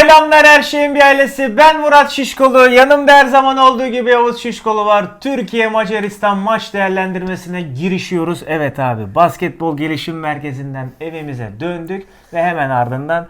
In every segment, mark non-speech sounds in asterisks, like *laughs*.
Selamlar her şeyin bir ailesi. Ben Murat Şişkolu. Yanımda her zaman olduğu gibi Yavuz Şişkolu var. Türkiye Macaristan maç değerlendirmesine girişiyoruz. Evet abi basketbol gelişim merkezinden evimize döndük ve hemen ardından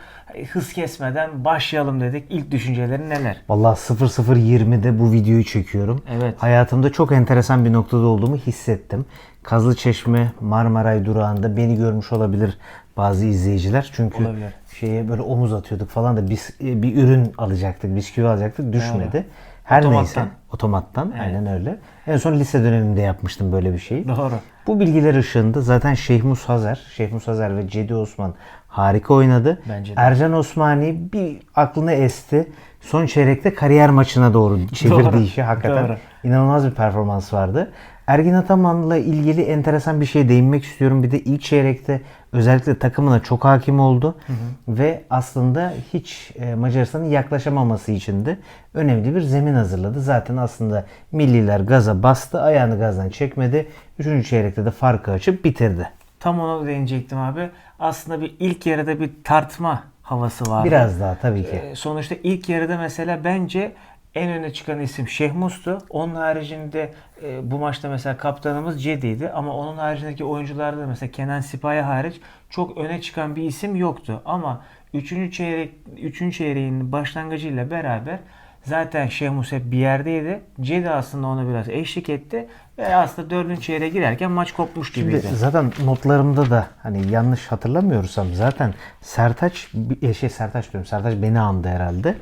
hız kesmeden başlayalım dedik. İlk düşüncelerin neler? Vallahi 0020'de bu videoyu çekiyorum. Evet. Hayatımda çok enteresan bir noktada olduğumu hissettim. Kazlıçeşme Marmaray durağında beni görmüş olabilir bazı izleyiciler. Çünkü Olabilir. Şeye böyle omuz atıyorduk falan da biz e, bir ürün alacaktık, bisküvi alacaktık. Düşmedi. Her Otomattan. neyse otomattan aynen öyle. En son lise döneminde yapmıştım böyle bir şeyi. Doğru. Bu bilgiler ışığında zaten Şeyh Mus Hazer, Şeyh Mus Hazer ve Cedi Osman harika oynadı. Bence de. Ercan Osmani bir aklını esti. Son çeyrekte kariyer maçına doğru çevirdi Doğru, işi. Hakikaten doğru. inanılmaz bir performans vardı. Ergin Ataman'la ilgili enteresan bir şey değinmek istiyorum. Bir de ilk çeyrekte özellikle takımına çok hakim oldu. Ve aslında hiç e, Macaristan'ın yaklaşamaması için de önemli bir zemin hazırladı. Zaten aslında milliler gaza bastı. Ayağını gazdan çekmedi. Üçüncü çeyrekte de farkı açıp bitirdi. Tam ona değinecektim abi. Aslında bir ilk yarıda bir tartma havası vardı. Biraz daha tabii ki. Ee, sonuçta ilk yarıda mesela bence en öne çıkan isim Şehmus'tu. Onun haricinde e, bu maçta mesela kaptanımız Cedi'ydi ama onun haricindeki oyuncularda da mesela Kenan Sipahi hariç çok öne çıkan bir isim yoktu. Ama 3. çeyrek 3. çeyreğin başlangıcıyla beraber zaten Şehmus hep bir yerdeydi. Cedi aslında ona biraz eşlik etti ve aslında 4. çeyreğe girerken maç kopmuş Şimdi gibiydi. zaten notlarımda da hani yanlış hatırlamıyorsam zaten Sertaç e, şey Sertaç diyorum Sertaç beni andı herhalde.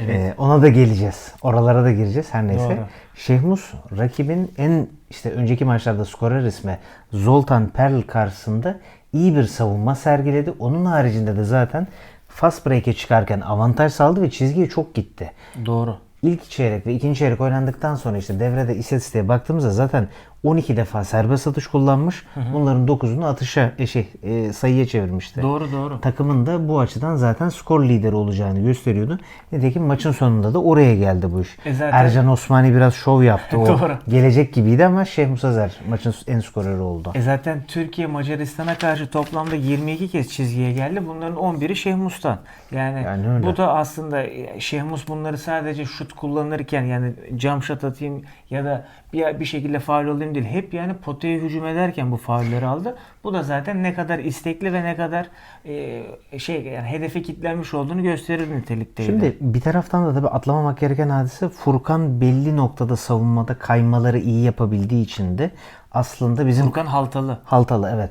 Ee, ona da geleceğiz. Oralara da gireceğiz her neyse. Doğru. Şehmus rakibin en işte önceki maçlarda skorer ismi Zoltan Perl karşısında iyi bir savunma sergiledi. Onun haricinde de zaten fast break'e çıkarken avantaj sağladı ve çizgiye çok gitti. Doğru. İlk çeyrek ve ikinci çeyrek oynandıktan sonra işte devrede istatistiğe baktığımızda zaten 12 defa serbest atış kullanmış. Bunların 9'unu atışa e, şey e, sayıya çevirmişti. Doğru doğru. Takımın da bu açıdan zaten skor lideri olacağını gösteriyordu. Nitekim maçın sonunda da oraya geldi bu iş. E zaten- Ercan Osmani biraz şov yaptı. O *laughs* Doğru. gelecek gibiydi ama Şeyh Musazer maçın en skoreri oldu. E zaten Türkiye Macaristan'a karşı toplamda 22 kez çizgiye geldi. Bunların 11'i Şehmus'tan. Yani, Yani öyle. bu da aslında e, Şehmus bunları sadece şut kullanırken yani jump shot atayım ya da bir, bir şekilde faul olayım değil. Hep yani potaya hücum ederken bu faulleri aldı. Bu da zaten ne kadar istekli ve ne kadar e, şey yani hedefe kilitlenmiş olduğunu gösterir nitelikteydi. Şimdi bir taraftan da tabii atlamamak gereken hadise Furkan belli noktada savunmada kaymaları iyi yapabildiği için de aslında bizim Furkan Haltalı. Haltalı evet.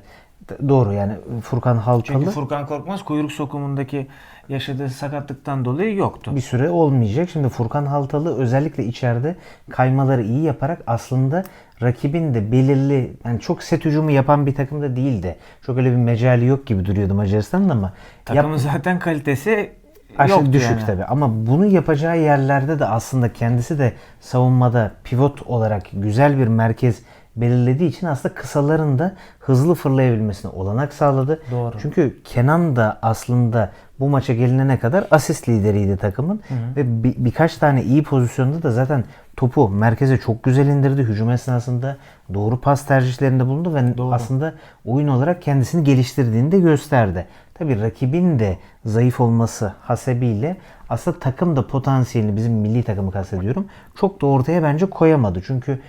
Doğru yani Furkan Haltalı Çünkü Furkan Korkmaz kuyruk sokumundaki yaşadığı sakatlıktan dolayı yoktu. bir süre olmayacak. Şimdi Furkan Haltalı özellikle içeride kaymaları iyi yaparak aslında rakibin de belirli yani çok set hücumu yapan bir takım da değildi. Çok öyle bir mecali yok gibi duruyordu Macaristan'ın ama Takımın zaten kalitesi Aşırı düşük yani. tabi ama bunu yapacağı yerlerde de aslında kendisi de savunmada pivot olarak güzel bir merkez belirlediği için aslında kısaların da hızlı fırlayabilmesine olanak sağladı. Doğru. Çünkü Kenan da aslında bu maça gelinene kadar asist lideriydi takımın ve bir- birkaç tane iyi pozisyonda da zaten topu merkeze çok güzel indirdi. Hücum esnasında doğru pas tercihlerinde bulundu ve Doğru. aslında oyun olarak kendisini geliştirdiğini de gösterdi. Tabii rakibin de zayıf olması hasebiyle aslında takım da potansiyelini bizim milli takımı kastediyorum çok da ortaya bence koyamadı. Çünkü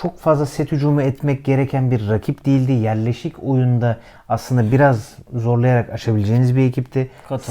çok fazla set hücumu etmek gereken bir rakip değildi. Yerleşik oyunda aslında biraz zorlayarak aşabileceğiniz bir ekipti.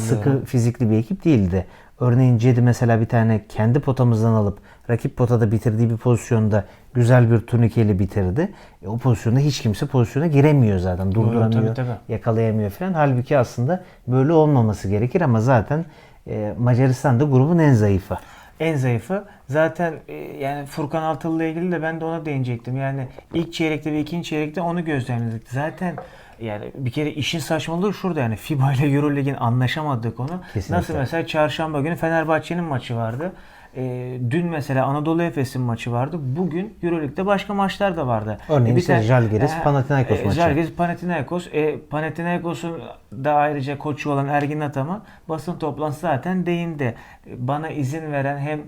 Sıkı fizikli bir ekip değildi. Örneğin Cedi mesela bir tane kendi potamızdan alıp rakip potada bitirdiği bir pozisyonda güzel bir turnikeyle bitirdi. E, o pozisyonda hiç kimse pozisyona giremiyor zaten. Durduramıyor, tabii, tabii. yakalayamıyor falan. Halbuki aslında böyle olmaması gerekir ama zaten e, Macaristan da grubun en zayıfı. En zayıfı. Zaten e, yani Furkan Altılı ile ilgili de ben de ona değinecektim. Yani ilk çeyrekte ve ikinci çeyrekte onu gözlemledik. Zaten yani bir kere işin saçmalığı şurada yani FIBA ile Eurolig'in anlaşamadığı konu. Kesinlikle. Nasıl mesela çarşamba günü Fenerbahçe'nin maçı vardı. E, dün mesela Anadolu Efes'in maçı vardı. Bugün Euroleague'de başka maçlar da vardı. Örneğin bir işte Žalgiris, E, Panathinaikos e, maçı. Žalgiris, Panathinaikos. E, Panathinaikos'un da ayrıca koçu olan Ergin Ataman basın toplantısı zaten değindi. E, Bana izin veren hem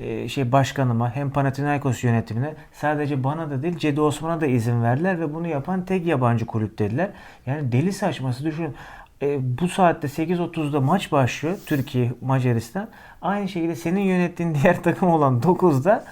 e, şey başkanıma hem Panathinaikos yönetimine sadece bana da değil Cedi Osman'a da izin verdiler ve bunu yapan tek yabancı kulüp dediler. Yani deli saçması düşün. E, bu saatte 8.30'da maç başlıyor Türkiye Macaristan. Aynı şekilde senin yönettiğin *laughs* diğer takım olan 9'da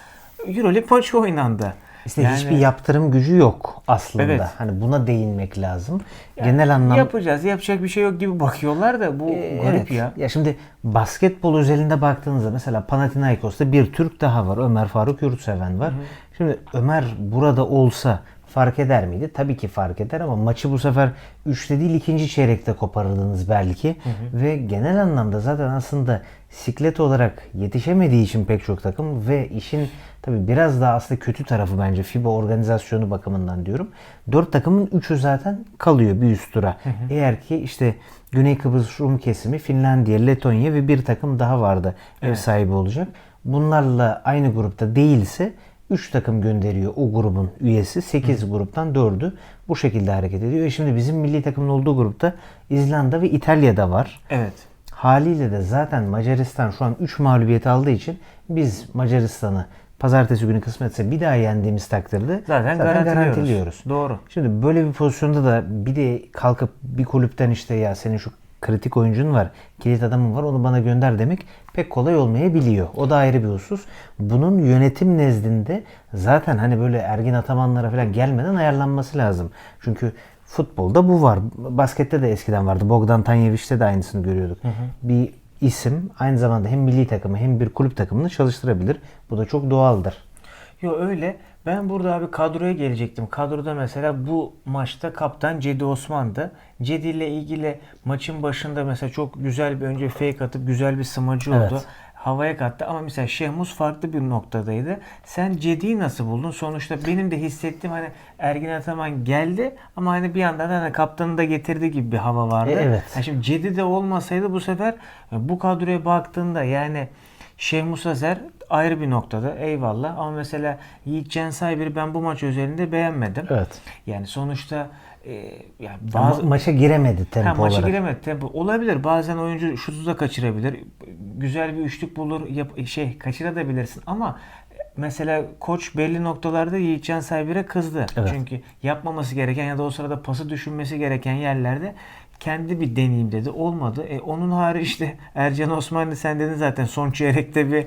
Euroleague maçı oynandı. İşte Yani- hiçbir yaptırım gücü yok aslında. Evet. Hani buna değinmek lazım. Yani Genel anlamda yapacağız, yapacak bir şey yok gibi *laughs* bakıyorlar da bu Ee, garip evet. ya. Ya şimdi basketbol özelinde baktığınızda mesela Panathinaikos'ta bir Türk daha var. Ömer Faruk Yurtseven var. Şimdi Ömer burada olsa fark eder miydi? Tabii ki fark eder ama maçı bu sefer 3'te değil ikinci çeyrekte koparırdınız belki. Ve genel anlamda zaten aslında siklet olarak yetişemediği için pek çok takım ve işin tabii biraz daha aslında kötü tarafı bence FIBA organizasyonu bakımından diyorum. 4 takımın 3'ü zaten kalıyor bir üst tura. Eğer ki işte Güney Kıbrıs Rum kesimi Finlandiya, Letonya ve bir takım daha vardı ev sahibi olacak. Bunlarla aynı grupta değilse 3 takım gönderiyor o grubun üyesi. 8 gruptan 4'ü bu şekilde hareket ediyor. E şimdi bizim milli takımın olduğu grupta İzlanda ve İtalya'da var. Evet. Haliyle de zaten Macaristan şu an 3 mağlubiyet aldığı için biz Macaristan'ı pazartesi günü kısmetse bir daha yendiğimiz takdirde Zaten garantiliyoruz. Doğru. Şimdi böyle bir pozisyonda da bir de kalkıp bir kulüpten işte ya senin şu kritik oyuncun var, kilit adamın var onu bana gönder demek pek kolay olmayabiliyor. O da ayrı bir husus. Bunun yönetim nezdinde zaten hani böyle Ergin Atamanlara falan gelmeden ayarlanması lazım. Çünkü futbolda bu var. Baskette de eskiden vardı. Bogdan Tanjevic'te de aynısını görüyorduk. Bir isim aynı zamanda hem milli takımı hem bir kulüp takımını çalıştırabilir. Bu da çok doğaldır. Yo öyle. Ben burada abi kadroya gelecektim. Kadroda mesela bu maçta kaptan Cedi Osman'dı. Cedi ile ilgili maçın başında mesela çok güzel bir önce fake atıp güzel bir smacı oldu. Evet. Havaya kattı ama mesela Şehmus farklı bir noktadaydı. Sen Cedi'yi nasıl buldun? Sonuçta benim de hissettiğim hani Ergin Ataman geldi ama hani bir yandan da hani kaptanı da getirdi gibi bir hava vardı. E, evet. Ha şimdi Cedi de olmasaydı bu sefer bu kadroya baktığında yani Şehmus Azer ayrı bir noktada eyvallah ama mesela Yiğit Censayber'i ben bu maç özelinde beğenmedim. Evet. Yani sonuçta e, yani Ama bazı maça giremedi tempo Ha, maça olarak. giremedi tempo. Olabilir. Bazen oyuncu şutu da kaçırabilir. Güzel bir üçlük bulur. Yap, şey kaçırabilirsin ama mesela koç belli noktalarda Yiğitcan Sayber'e kızdı. Evet. Çünkü yapmaması gereken ya da o sırada pası düşünmesi gereken yerlerde kendi bir deneyim dedi. Olmadı. E, onun harici işte *laughs* Ercan Osmanlı sen dedin zaten son çeyrekte bir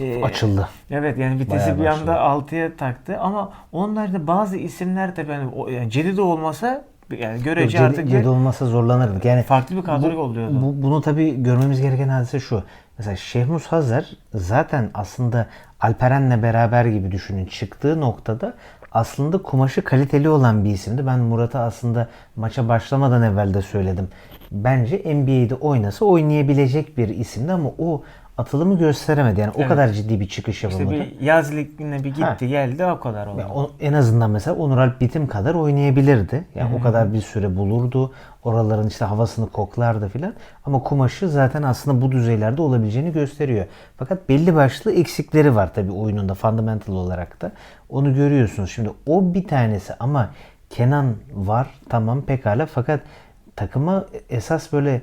e, Açıldı. Evet yani vitesi Bayağı bir anda 6'ya taktı ama onlar da bazı isimler de yani, o, yani Cedi de olmasa yani görece Cedi, artık Cedi olmasa zorlanırdık. Yani Farklı bir kadro bu- oluyordu. Bu, bunu tabii görmemiz gereken hadise şu. Mesela Şehmus Hazar zaten aslında Alperen'le beraber gibi düşünün çıktığı noktada aslında kumaşı kaliteli olan bir isimdi. Ben Murat'a aslında maça başlamadan evvel de söyledim. Bence NBA'de oynasa oynayabilecek bir isimdi ama o atılımı gösteremedi. Yani o Evet. kadar ciddi bir çıkış İşte yapamadı. bir yaz ligine bir gitti Ha. geldi o kadar oldu. Ya o- en azından mesela Onur Alp Bitim kadar oynayabilirdi. Yani o kadar bir süre bulurdu. Oraların işte havasını koklardı filan. Ama kumaşı zaten aslında bu düzeylerde olabileceğini gösteriyor. Fakat belli başlı eksikleri var tabii oyununda fundamental olarak da. Onu görüyorsunuz. Şimdi o bir tanesi ama Kenan var tamam pekala fakat takıma esas böyle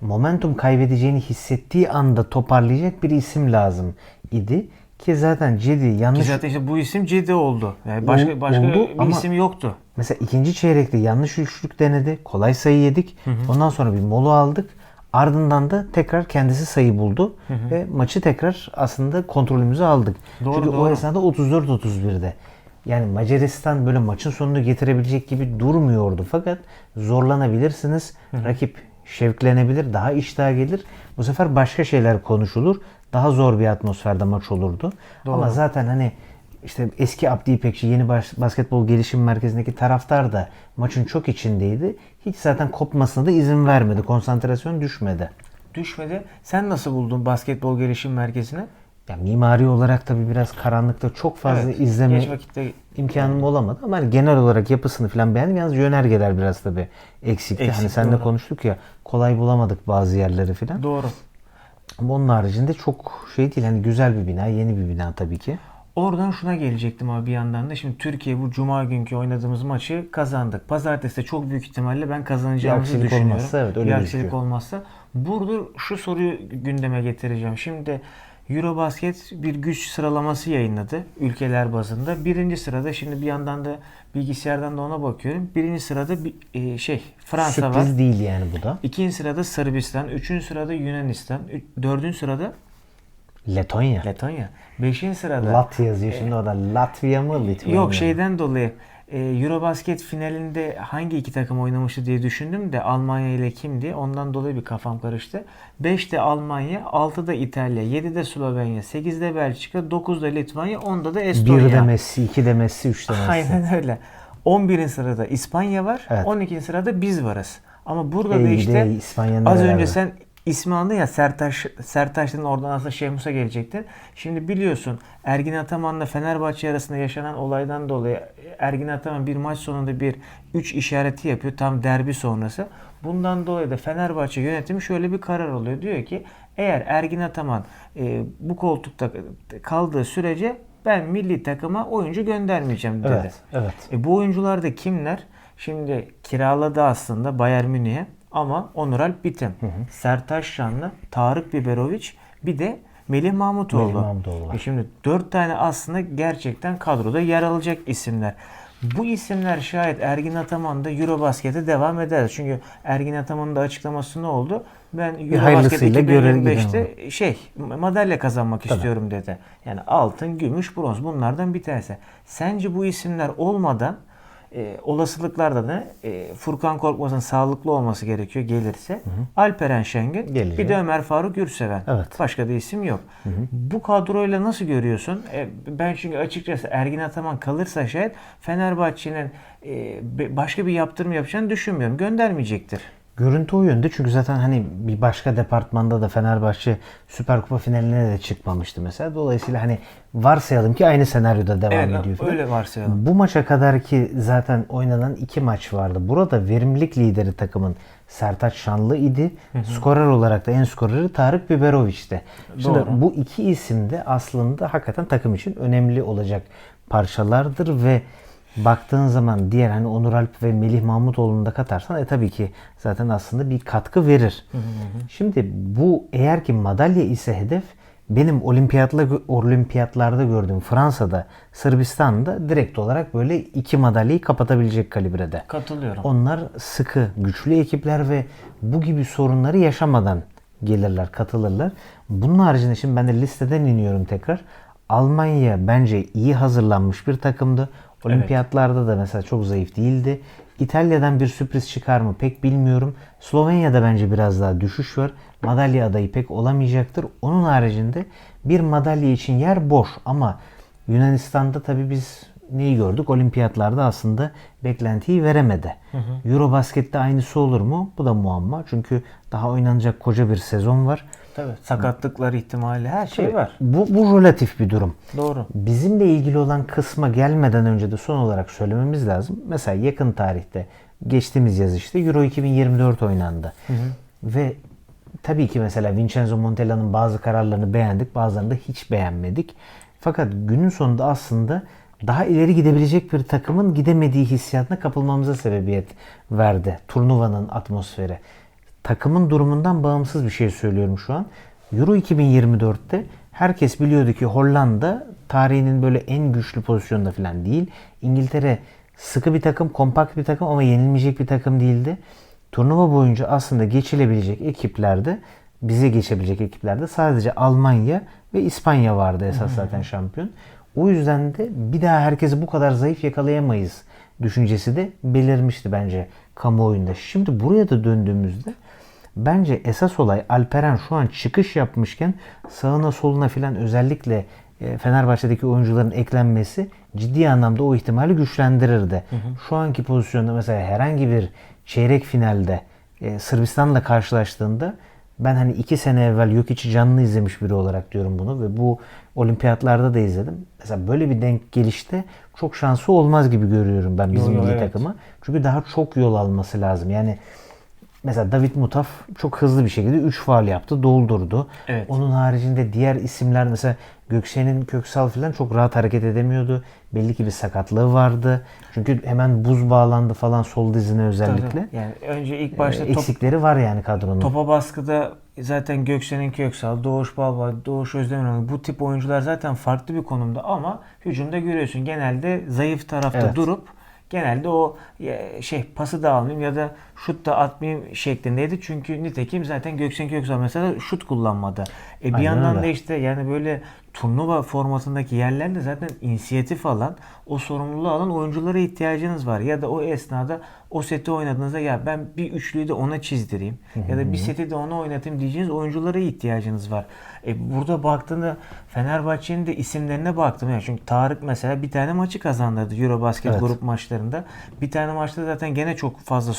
momentum kaybedeceğini hissettiği anda toparlayacak bir isim lazım idi. Ki zaten Cedi Ki yanlış zaten işte bu isim Cedi oldu. Yani başka Ol- başka oldu bir ama- isim yoktu. Mesela ikinci çeyrekte yanlış üçlük denedi. Kolay sayı yedik. Ondan sonra bir mola aldık. Ardından da tekrar kendisi sayı buldu. Ve maçı tekrar aslında kontrolümüze aldık. Doğru, Çünkü o doğru. esnada 34-31'de. Yani Macaristan böyle maçın sonunu getirebilecek gibi durmuyordu. Fakat zorlanabilirsiniz. Rakip şevklenebilir. Daha iştah gelir. Bu sefer başka şeyler konuşulur. Daha zor bir atmosferde maç olurdu. Ama zaten hani işte eski Abdi İpekçi yeni baş, basketbol gelişim merkezindeki taraftar da maçın çok içindeydi. Hiç zaten kopmasına da izin vermedi. Konsantrasyon düşmedi. Düşmedi. Sen nasıl buldun basketbol gelişim merkezini? Ya mimari olarak tabii biraz karanlıkta çok fazla Evet, izleme geç vakitte imkanım olamadı ama hani genel olarak yapısını falan beğendim. Yalnız yönergeler biraz tabii eksikti. Eksik, hani seninle doğru. konuştuk ya kolay bulamadık bazı yerleri falan. Doğru. Ama onun haricinde çok şey değil. Hani güzel bir bina, yeni bir bina tabii ki. Oradan şuna gelecektim abi bir yandan da. Şimdi Türkiye bu cuma günkü oynadığımız maçı kazandık. Pazartesi de çok büyük ihtimalle ben kazanacağımızı Bir düşünüyorum. olmazsa evet, öyle bir aksilik olmazsa. Burada şu soruyu gündeme getireceğim. Şimdi Eurobasket bir güç sıralaması yayınladı ülkeler bazında. Birinci sırada şimdi bir yandan da bilgisayardan da ona bakıyorum. Birinci sırada bir, e, şey Fransa var. Sürpriz değil yani bu da. İkinci sırada Sırbistan. Üçüncü sırada Yunanistan. Ü- Dördüncü sırada Letonya. Letonya. Beşinci sırada Lat yazıyor şimdi orada. Latvia mı Litvanya Yok şeyden dolayı e, Eurobasket finalinde hangi iki takım oynamıştı diye düşündüm de Almanya ile kimdi? Ondan dolayı bir kafam karıştı. 5'te Almanya, 6'da İtalya, 7'de Slovenya, 8'de Belçika, 9'da Litvanya, 10'da da Estonya. Bir de Messi, iki de Messi, üç de Messi. Aynen öyle. 11. sırada İspanya var. Evet. 12. sırada biz varız. Ama burada da işte az önce sen ismi andın ya Sertaş Sertaş'tan oradan aslında Şehmus'a gelecektin. Şimdi biliyorsun Ergin Ataman'la Fenerbahçe arasında yaşanan olaydan dolayı Ergin Ataman bir maç sonunda bir 3 işareti yapıyor tam derbi sonrası. Bundan dolayı da Fenerbahçe yönetimi şöyle bir karar alıyor. Diyor ki eğer Ergin Ataman e, bu koltukta kaldığı sürece ben milli takıma oyuncu göndermeyeceğim dedi. Evet, evet. E, bu oyuncular da kimler? Şimdi kiraladı aslında Bayern Münih'e ama Onuralp Bitim, Sertaş Şanlı, Tarık Biberoviç bir de Melih Mahmutoğlu. Melih Mahmutoğlu. E şimdi dört tane aslında gerçekten kadroda yer alacak isimler. Bu isimler şayet Ergin Ataman da Eurobasket'e devam eder. Çünkü Ergin Ataman'ın da açıklaması ne oldu? Ben Eurobasket hayırlısıyla görev 2025'te şey madalya kazanmak istiyorum dedi. Yani altın, gümüş, bronz bunlardan bir tanesi. Sence bu isimler olmadan e, olasılıklarda ne? E, Furkan Korkmaz'ın sağlıklı olması gerekiyor gelirse. Alperen Şengün, Gelecek. bir de Ömer Faruk Gürseven. Evet. Başka da isim yok. Bu kadroyla nasıl görüyorsun? E, ben çünkü açıkçası Ergin Ataman kalırsa şayet Fenerbahçe'nin e, başka bir yaptırım yapacağını düşünmüyorum. Göndermeyecektir. Görüntü o yönde çünkü zaten hani bir başka departmanda da Fenerbahçe Süper Kupa finaline de çıkmamıştı mesela. Dolayısıyla hani varsayalım ki aynı senaryoda devam Evet, ediyor falan. öyle varsayalım. Bu maça kadar ki zaten oynanan iki maç vardı. Burada verimlilik lideri takımın Sertaç Şanlı idi. Skorer olarak da en skoreri Tarık Biberoviç'ti. Şimdi Doğru. bu iki isim de aslında hakikaten takım için önemli olacak parçalardır ve baktığın zaman diğer hani Onur Alp ve Melih Mahmutoğlu'nu da katarsan e tabii ki zaten aslında bir katkı verir. Şimdi bu eğer ki madalya ise hedef benim olimpiyatla olimpiyatlarda gördüğüm Fransa'da, Sırbistan'da direkt olarak böyle iki madalyayı kapatabilecek kalibrede. Katılıyorum. Onlar sıkı, güçlü ekipler ve bu gibi sorunları yaşamadan gelirler, katılırlar. Bunun haricinde şimdi ben de listeden iniyorum tekrar. Almanya bence iyi hazırlanmış bir takımdı. Olimpiyatlarda da mesela çok zayıf değildi. İtalya'dan bir sürpriz çıkar mı pek bilmiyorum. Slovenya'da bence biraz daha düşüş var. Madalya adayı pek olamayacaktır. Onun haricinde bir madalya için yer boş ama Yunanistan'da tabii biz neyi gördük? Olimpiyatlarda aslında beklentiyi veremedi. Eurobasket'te aynısı olur mu? Bu da muamma. Çünkü daha oynanacak koca bir sezon var. Tabii. Sakatlıklar ihtimali her şey var. Bu, bu relatif bir durum. Doğru. Bizimle ilgili olan kısma gelmeden önce de son olarak söylememiz lazım. Mesela yakın tarihte geçtiğimiz yaz işte Euro 2024 oynandı. Ve tabii ki mesela Vincenzo Montella'nın bazı kararlarını beğendik, bazılarını da hiç beğenmedik. Fakat günün sonunda aslında daha ileri gidebilecek bir takımın gidemediği hissiyatına kapılmamıza sebebiyet verdi. Turnuvanın atmosferi. Takımın durumundan bağımsız bir şey söylüyorum şu an. Euro 2024'te herkes biliyordu ki Hollanda tarihinin böyle en güçlü pozisyonda falan değil. İngiltere sıkı bir takım, kompakt bir takım ama yenilmeyecek bir takım değildi. Turnuva boyunca aslında geçilebilecek ekiplerde, bize geçebilecek ekiplerde sadece Almanya ve İspanya vardı esas zaten şampiyon. O yüzden de bir daha herkesi bu kadar zayıf yakalayamayız düşüncesi de belirmişti bence kamuoyunda. Şimdi buraya da döndüğümüzde bence esas olay Alperen şu an çıkış yapmışken sağına soluna filan özellikle e, Fenerbahçe'deki oyuncuların eklenmesi ciddi anlamda o ihtimali güçlendirirdi. Şu anki pozisyonda mesela herhangi bir çeyrek finalde e, Sırbistan'la karşılaştığında ben hani iki sene evvel yok içi canlı izlemiş biri olarak diyorum bunu ve bu olimpiyatlarda da izledim. Mesela böyle bir denk gelişte çok şansı olmaz gibi görüyorum ben bizim milli evet. takıma. Çünkü daha çok yol alması lazım. Yani mesela David Mutaf çok hızlı bir şekilde 3 faal yaptı, doldurdu. Evet. Onun haricinde diğer isimler mesela Gökşen'in Köksal falan çok rahat hareket edemiyordu. Belli ki bir sakatlığı vardı. Çünkü hemen buz bağlandı falan sol dizine özellikle. Yani önce ilk başta Ee, top, Eksikleri var yani kadronun. topa baskıda zaten Göksen'in Köksal, Doğuş Balbay, Doğuş Özdemiroğlu bu tip oyuncular zaten farklı bir konumda ama hücumda görüyorsun. Genelde zayıf tarafta Evet. durup genelde o e, şey pası da almayayım ya da şut da atmayayım şeklindeydi. Çünkü nitekim zaten Göksen Köksal mesela şut kullanmadı. E bir Aynen yandan öyle. da işte yani böyle turnuva formatındaki yerlerde zaten inisiyatif alan, o sorumluluğu alan oyunculara ihtiyacınız var. Ya da o esnada o seti oynadığınızda ya ben bir üçlüyü de ona çizdireyim ya da bir seti de ona oynatayım diyeceğiniz oyunculara ihtiyacınız var. E burada baktığında Fenerbahçe'nin de isimlerine baktım. Yani çünkü Tarık mesela bir tane maçı kazandırdı Eurobasket Evet. grup maçlarında. Bir tane maçta zaten gene çok fazla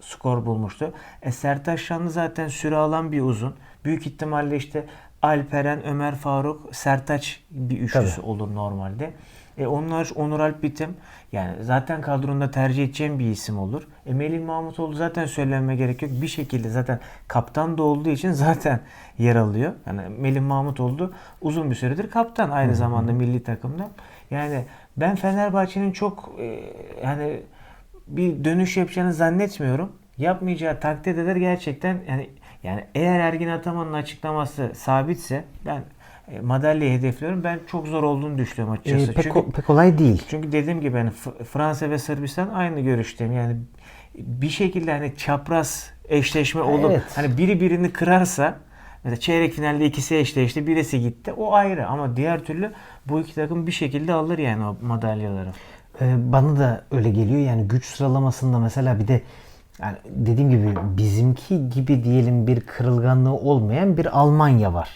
skor bulmuştu. E Sertaç Şanlı zaten süre alan bir uzun. Büyük ihtimalle işte Alperen, Ömer Faruk, Sertaç bir üçlüsü Tabii. olur normalde. E onlar Onur Alp Bitim yani zaten kadronda tercih edeceğim bir isim olur. E Melih Mahmutoğlu zaten söylenme gerek yok. Bir şekilde zaten kaptan da olduğu için zaten yer alıyor. Yani Melih Mahmutoğlu uzun bir süredir kaptan aynı zamanda milli takımda. Yani ben Fenerbahçe'nin çok e, yani bir dönüş yapacağını zannetmiyorum. Yapmayacağı takdirde de gerçekten yani yani eğer Ergin Ataman'ın açıklaması sabitse ben e, madalyayı hedefliyorum. Ben çok zor olduğunu düşünüyorum Ee, açıkçası. pek, Çünkü pek kolay değil. çünkü dediğim gibi hani Fransa ve Sırbistan aynı görüşteyim. Yani bir şekilde hani çapraz eşleşme olup Evet. hani biri birini kırarsa mesela çeyrek finalde ikisi eşleşti birisi gitti o ayrı ama diğer türlü bu iki takım bir şekilde alır yani o madalyaları. Ee, bana da öyle geliyor. Yani güç sıralamasında mesela bir de yani dediğim gibi bizimki gibi diyelim bir kırılganlığı olmayan bir Almanya var.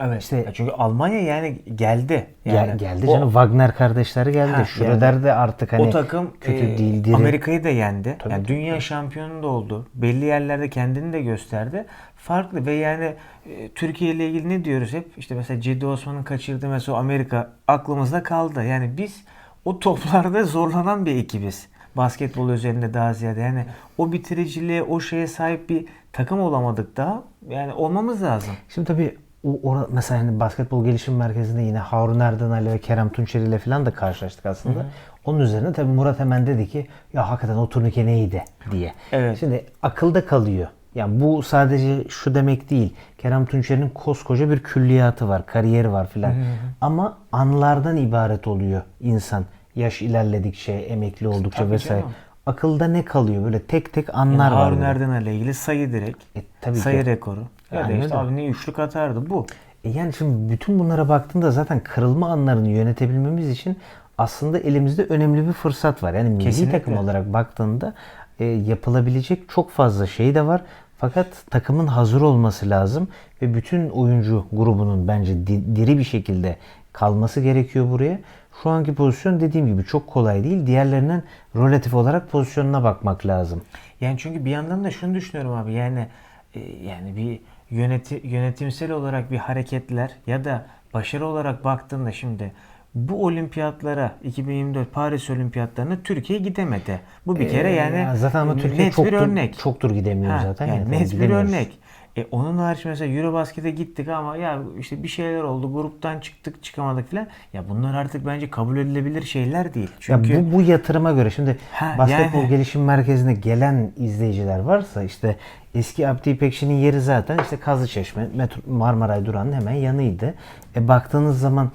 Evet. İşte- Ya çünkü Almanya yani geldi. Gel- Yani geldi o- canım Wagner kardeşleri geldi. Ha, Schröder de artık hani o takım kötü e, değil diri. Amerika'yı da yendi. Tabii, yani tabii. dünya şampiyonu da oldu. Belli yerlerde kendini de gösterdi. Farklı ve yani e, Türkiye ile ilgili ne diyoruz hep? İşte mesela Cedi Osman'ın kaçırdığı mesela Amerika aklımızda kaldı. Yani biz o toplarda zorlanan bir ekibiz. Basketbol özelinde daha ziyade. Yani o bitiriciliğe, o şeye sahip bir takım olamadık daha. Yani olmamız lazım. Şimdi tabii o ora, mesela hani basketbol gelişim merkezinde yine Harun Erdenali ve Kerem Tunçeri ile falan da karşılaştık aslında. Onun üzerine tabii Murat hemen dedi ki ya hakikaten o turnike neydi diye. Evet. Şimdi akılda kalıyor. Yani bu sadece şu demek değil. Kerem Tunçeri'nin koskoca bir külliyatı var, kariyeri var filan. Ama anlardan ibaret oluyor insan. Yaş ilerledikçe, emekli oldukça Tabii vesaire. canım. Akılda ne kalıyor? Böyle tek tek Yani anlar var. Harun böyle. Erden'le ilgili sayı direkt. E, tabii sayı ki. rekoru. Ya da Aynen işte abi ne üçlük atardı bu. E Yani şimdi bütün bunlara baktığında zaten kırılma anlarını yönetebilmemiz için aslında elimizde önemli bir fırsat var. Yani milli Kesinlikle. takım olarak baktığında e, yapılabilecek çok fazla şey de var. Fakat takımın hazır olması lazım ve bütün oyuncu grubunun bence di- diri bir şekilde kalması gerekiyor buraya. Şu anki pozisyon dediğim gibi çok kolay değil. Diğerlerinin relatif olarak pozisyonuna bakmak lazım. Yani çünkü bir yandan da şunu düşünüyorum abi yani e, yani bir yöneti, yönetimsel olarak bir hareketler ya da başarı olarak baktığında şimdi bu olimpiyatlara 2024 Paris olimpiyatlarına Türkiye gidemedi. Bu bir kere Ee, yani zaten ama Türkiye net çoktur, bir örnek. çoktur gidemiyor Ha, zaten. yani Yani net bir örnek. E onun hariç mesela Eurobasket'e gittik ama ya işte bir şeyler oldu. Gruptan çıktık, çıkamadık falan. Ya bunlar artık bence kabul edilebilir şeyler değil. Çünkü Ya bu, bu yatırıma göre şimdi Ha, basketbol yani- gelişim merkezine gelen izleyiciler varsa işte eski Abdi İpekçi'nin yeri zaten işte Kazlıçeşme, Marmaray Duran'ın hemen yanıydı. E baktığınız zaman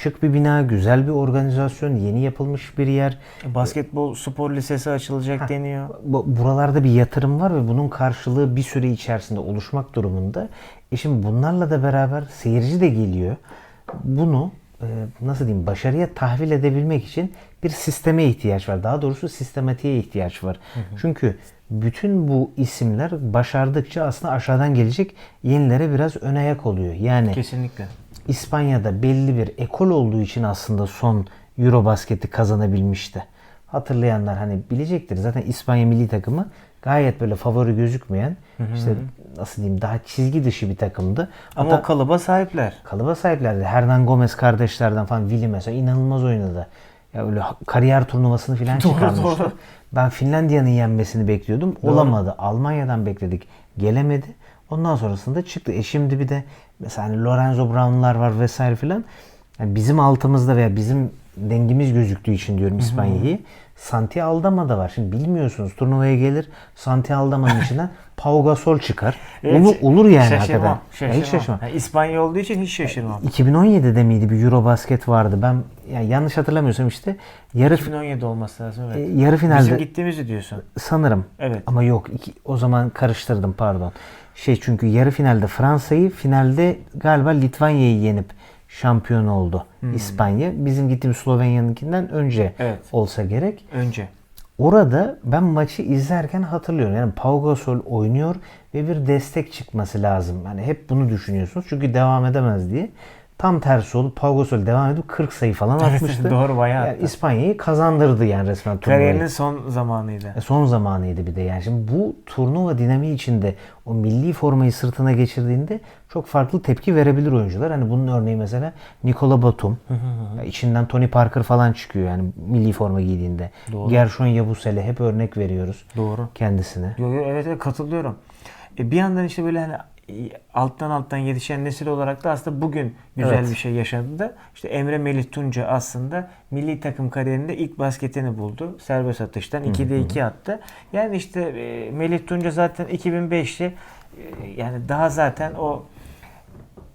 şık bir bina, güzel bir organizasyon, yeni yapılmış bir yer. basketbol spor lisesi açılacak deniyor. Bu- Buralarda bir yatırım var ve bunun karşılığı bir süre içerisinde oluşmak durumunda. E şimdi bunlarla da beraber seyirci de geliyor. Bunu e, nasıl diyeyim başarıya tahvil edebilmek için bir sisteme ihtiyaç var. Daha doğrusu sistematiğe ihtiyaç var. Çünkü bütün bu isimler başardıkça aslında aşağıdan gelecek yenilere biraz ön ayak oluyor. Yani Kesinlikle. İspanya'da belli bir ekol olduğu için aslında son Eurobasket'i kazanabilmişti. Hatırlayanlar hani bilecektir. Zaten İspanya milli takımı gayet böyle favori gözükmeyen işte nasıl diyeyim daha çizgi dışı bir takımdı. Ama Hatta o kalıba sahipler. kalıba sahiplerdi. Hernan Gomez kardeşlerden falan Willi mesela inanılmaz oynadı. Ya öyle kariyer turnuvasını falan Doğru, çıkarmıştı. doğru. Ben Finlandiya'nın yenmesini bekliyordum. Olamadı. Almanya'dan bekledik. Gelemedi. Ondan sonrasında çıktı. E şimdi bir de mesela hani Lorenzo Brown'lar var vesaire filan. Yani bizim altımızda veya bizim dengimiz gözüktüğü için diyorum İspanya'yı. Santi Aldama da var. Şimdi bilmiyorsunuz turnuvaya gelir Santi Aldama'nın *laughs* içinden Pau Gasol çıkar. Olur, olur yani şaşırmam, hakikaten. Ya Şaşırmam. hiç şaşırmam. Yani İspanya olduğu için hiç şaşırmam. 2017'de miydi bir Eurobasket vardı. Ben yani yanlış hatırlamıyorsam işte yarı 2017 olması lazım evet. e, yarı finalde Bizim gittiğimizi diyorsun. sanırım. Evet. Ama yok iki, o zaman karıştırdım pardon. Şey çünkü yarı finalde Fransa'yı finalde galiba Litvanya'yı yenip şampiyon oldu İspanya. Bizim gittiğimiz Slovenya'nınkinden önce Evet. olsa gerek. Önce. Orada ben maçı izlerken hatırlıyorum. Yani Pau Gasol oynuyor ve bir destek çıkması lazım. Yani hep bunu düşünüyorsunuz. Çünkü devam edemez diye. Tam tersi oldu. Pau Gasol devam edip 40 sayı falan atmıştı. doğru, bayağı yani. İspanya'yı kazandırdı yani resmen turnuvayı. Kariyerinin son zamanıydı. E, Son zamanıydı bir de yani. Şimdi bu turnuva dinamiği içinde o milli formayı sırtına geçirdiğinde çok farklı tepki verebilir oyuncular. Hani bunun örneği mesela Nikola Batum. Ya içinden Tony Parker falan çıkıyor yani milli forma giydiğinde. Doğru. Gershon Yabusele hep örnek veriyoruz Doğru. kendisine. Yo, yo, evet evet katılıyorum. E, bir yandan işte böyle hani alttan alttan yetişen nesil olarak da aslında bugün güzel Evet. bir şey yaşadı da işte Emre Melih Tunca aslında milli takım kariyerinde ilk basketini buldu. Serbest atıştan 2'de 2 attı. Yani işte e, Melih Tunca zaten 2005'te e, yani daha zaten o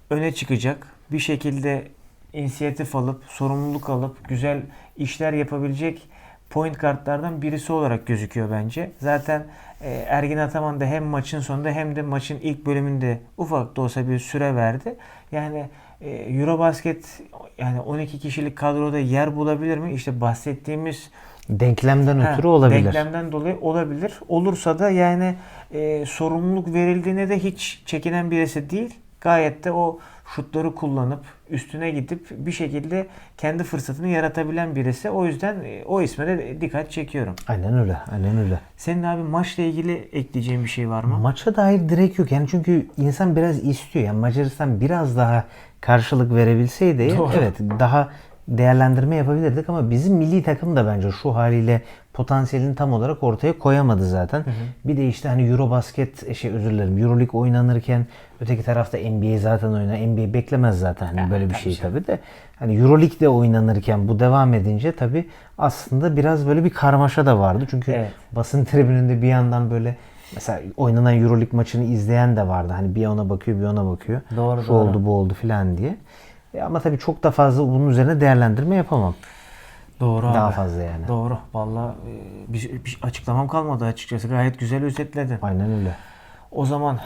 öne çıkacak. Bir şekilde inisiyatif alıp, sorumluluk alıp güzel işler yapabilecek point kartlardan birisi olarak gözüküyor bence. Zaten e, Ergin Ataman da hem maçın sonunda hem de maçın ilk bölümünde ufak da olsa bir süre verdi. Yani e, Eurobasket yani 12 kişilik kadroda yer bulabilir mi? İşte bahsettiğimiz Denklemden Ha, ötürü olabilir. Denklemden dolayı olabilir. Olursa da yani e, sorumluluk verildiğine de hiç çekinen birisi değil. Gayet de o şutları kullanıp üstüne gidip bir şekilde kendi fırsatını yaratabilen birisi. O yüzden e, o isme de dikkat çekiyorum. Aynen öyle. Aynen öyle. Senin abi maçla ilgili ekleyeceğin bir şey var mı? Maça dair direkt yok. Yani çünkü insan biraz istiyor. Yani Macaristan biraz daha karşılık verebilseydi Doğru. evet daha değerlendirme yapabilirdik ama bizim milli takım da bence şu haliyle potansiyelini tam olarak ortaya koyamadı zaten. Bir de işte hani Eurobasket şey özür dilerim Euroleague oynanırken öteki tarafta NBA zaten oynar. NBA beklemez zaten hani Ya, böyle bir şey tabii de. Hani Euroleague'de oynanırken bu devam edince tabii aslında biraz böyle bir karmaşa da vardı. Çünkü Evet. basın *laughs* tribününde bir yandan böyle mesela oynanan Euroleague maçını izleyen de vardı. Hani bir ona bakıyor bir ona bakıyor. Doğru, Şu doğru. oldu bu oldu filan diye. E ama tabii çok da fazla bunun üzerine değerlendirme yapamam. Doğru Daha abi. fazla yani. Doğru. Vallahi e, bir, bir açıklamam kalmadı açıkçası. Gayet güzel özetledin. Aynen öyle. O zaman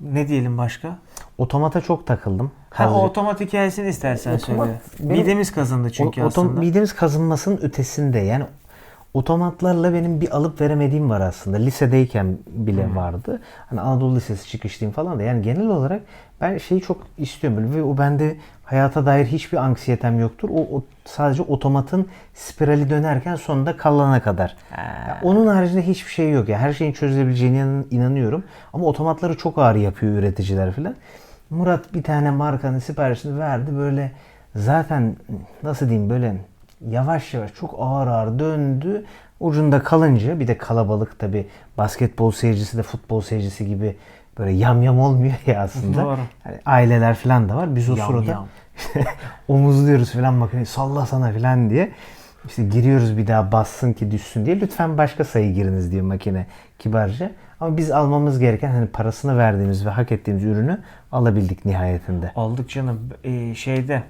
ne diyelim başka? Otomata çok takıldım. Ha, Hazır- o otomat hikayesini istersen Otomat- söyle. benim- Midemiz kazındı çünkü O- otom- aslında. Midemiz kazınmasının ötesinde yani otomatlarla benim bir alıp veremediğim var aslında. Lisedeyken bile Hmm. vardı. Hani Anadolu Lisesi çıkışlıyım falan da. Yani genel olarak ben şeyi çok istiyorum böyle ve o bende hayata dair hiçbir anksiyetem yoktur. O, o sadece otomatın spirali dönerken sonunda kalana kadar. Ya onun haricinde hiçbir şey yok. ya her şeyin çözülebileceğine inan- inanıyorum. Ama otomatları çok ağır yapıyor üreticiler falan. Murat bir tane markanın siparişini verdi böyle zaten nasıl diyeyim böyle yavaş yavaş çok ağır ağır döndü. Ucunda kalınca bir de kalabalık tabi basketbol seyircisi de futbol seyircisi gibi böyle yam yam olmuyor ya aslında. Doğru. Hani aileler falan da var. Biz o Yam sırada yam. *laughs* omuzluyoruz falan makineyi salla sana falan diye. İşte giriyoruz bir daha bassın ki düşsün diye. Lütfen başka sayı giriniz diyor makine kibarca. Ama biz almamız gereken hani parasını verdiğimiz ve hak ettiğimiz ürünü alabildik nihayetinde. Aldık canım. Ee, şeyde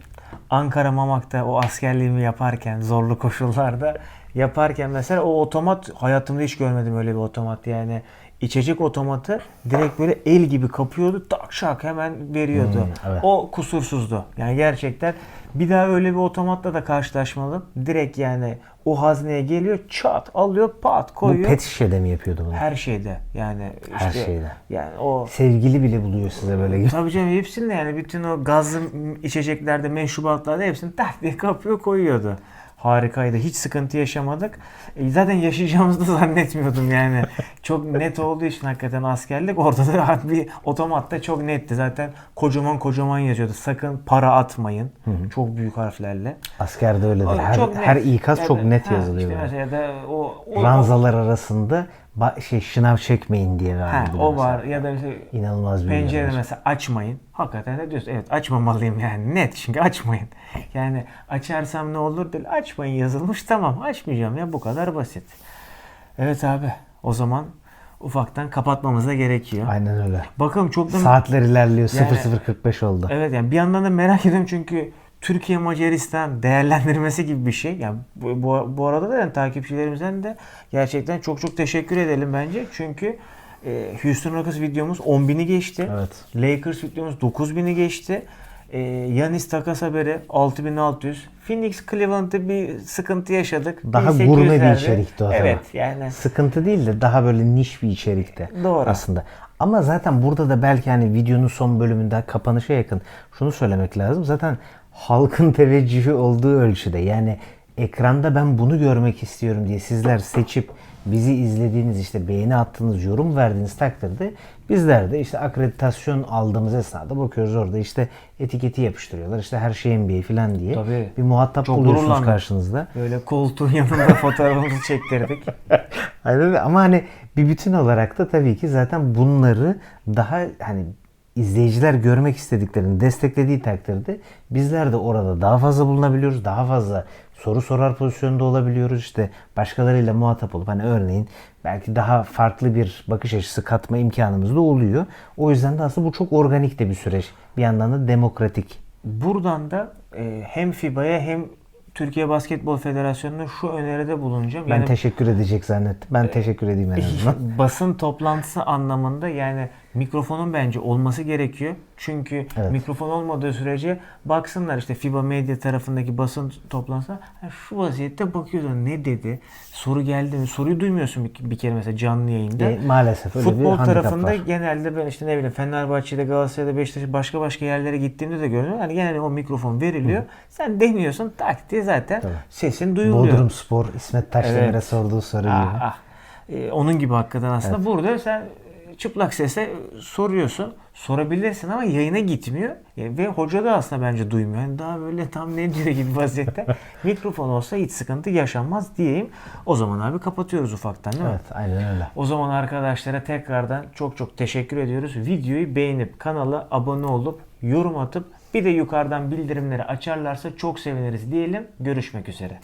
Ankara Mamak'ta o askerliğimi yaparken zorlu koşullarda yaparken mesela o otomat hayatımda hiç görmedim öyle bir otomat. Yani içecek otomatı direkt böyle el gibi kapıyordu tak şak hemen veriyordu. Hmm, evet. O kusursuzdu. Yani gerçekten bir daha öyle bir otomatla da karşılaşmadım. Direkt yani o hazneye geliyor çat alıyor pat Bu koyuyor. pet şişede mi yapıyordu bunu? Her şeyde yani Her işte şeyde. yani o Sevgili bile buluyor size böyle. Tabii canım hepsinde yani bütün o gazlı içeceklerde, meşrubatlarda hepsini tak diye kapıyor koyuyordu. Harikaydı. Hiç sıkıntı yaşamadık. E, zaten yaşayacağımızı da *laughs* zannetmiyordum yani. Çok net olduğu için hakikaten askerlik. Orada da *laughs* bir otomatta çok netti. Zaten kocaman kocaman yazıyordu. Sakın para atmayın. Çok büyük harflerle. Askerde öyledir. O Her, her ikaz Ya çok net yazılıyor. işte ya da o, o Ranzalar arasında ba- şey şınav çekmeyin diye Ha, verdi. de o var ya da mesela İnanılmaz bir pencerede uyarı. mesela açmayın. Hakikaten de diyorsun evet açmamalıyım yani net çünkü açmayın. *laughs* Yani açarsam ne olur değil açmayın yazılmış tamam açmayacağım ya bu kadar basit. Evet abi o zaman ufaktan kapatmamız da gerekiyor. Aynen öyle. Bakalım çok da Saatler ilerliyor. Yani- 0045 oldu. Evet yani bir yandan da merak ediyorum çünkü Türkiye Macaristan değerlendirmesi gibi bir şey. Yani bu, bu, bu arada da yani takipçilerimizden de gerçekten çok çok teşekkür edelim bence. Çünkü e, Houston Rockets videomuz 10.000'i geçti. Evet. Lakers videomuz 9.000'i geçti. E, Yanis takas haberi 6600. Phoenix Cleveland'da bir sıkıntı yaşadık. Daha gurme bir 1800'lerde. içerikti o zaman. Evet yani Sıkıntı değil de daha böyle niş bir içerikte Doğru. aslında. Ama zaten burada da belki hani videonun son bölümünde kapanışa yakın şunu söylemek lazım. Zaten halkın teveccühü olduğu ölçüde yani ekranda ben bunu görmek istiyorum diye sizler seçip bizi izlediğiniz işte beğeni attığınız yorum verdiğiniz takdirde bizler de işte akreditasyon aldığımız esnada bakıyoruz orada işte etiketi yapıştırıyorlar işte her şey NBA falan diye Tabii. bir muhatap Çok buluyorsunuz karşınızda. böyle koltuğun yanında *laughs* fotoğrafımızı çektirdik. Aynen ama hani bir bütün olarak da tabii ki zaten bunları daha hani izleyiciler görmek istediklerini desteklediği takdirde bizler de orada daha fazla bulunabiliyoruz. Daha fazla soru sorar pozisyonda olabiliyoruz. İşte başkalarıyla muhatap olup hani örneğin belki daha farklı bir bakış açısı katma imkanımız da oluyor. O yüzden de aslında bu çok organik de bir süreç. Bir yandan da demokratik. Buradan da e, hem FIBA'ya hem Türkiye Basketbol Federasyonu'na şu öneride bulunacağım. Ben Yani teşekkür edecek zannettim. Ben teşekkür edeyim en *laughs* azından. basın toplantısı anlamında yani mikrofonun bence olması gerekiyor. Çünkü Evet. mikrofon olmadığı sürece baksınlar işte FIBA Medya tarafındaki basın toplantısına şu vaziyette bakıyorlar ne dedi? Soru geldi mi? Soruyu duymuyorsun bir, bir kere mesela canlı yayında. E, maalesef öyle bir Futbol handikap tarafında var. genelde ben işte ne bileyim Fenerbahçe'de, Galatasaray'da, Beşiktaş'ta başka başka yerlere gittiğimde de gördüm. Yani genelde o mikrofon veriliyor. Sen deniyorsun tak diye zaten sesin duyuluyor. Bodrum Spor İsmet Taşdemir'e Evet. sorduğu soru gibi. Ah, ah. Ee, onun gibi hakikaten aslında. Burada sen çıplak sesle soruyorsun. Sorabilirsin ama yayına gitmiyor. Ve hoca da aslında bence duymuyor. Yani daha böyle tam ne diyor gibi vaziyette. *laughs* Mikrofon olsa hiç sıkıntı yaşanmaz diyeyim. O zaman abi kapatıyoruz ufaktan değil mi? Evet aynen öyle. O zaman arkadaşlara tekrardan çok çok teşekkür ediyoruz. Videoyu beğenip kanala abone olup yorum atıp bir de yukarıdan bildirimleri açarlarsa çok seviniriz diyelim. Görüşmek üzere.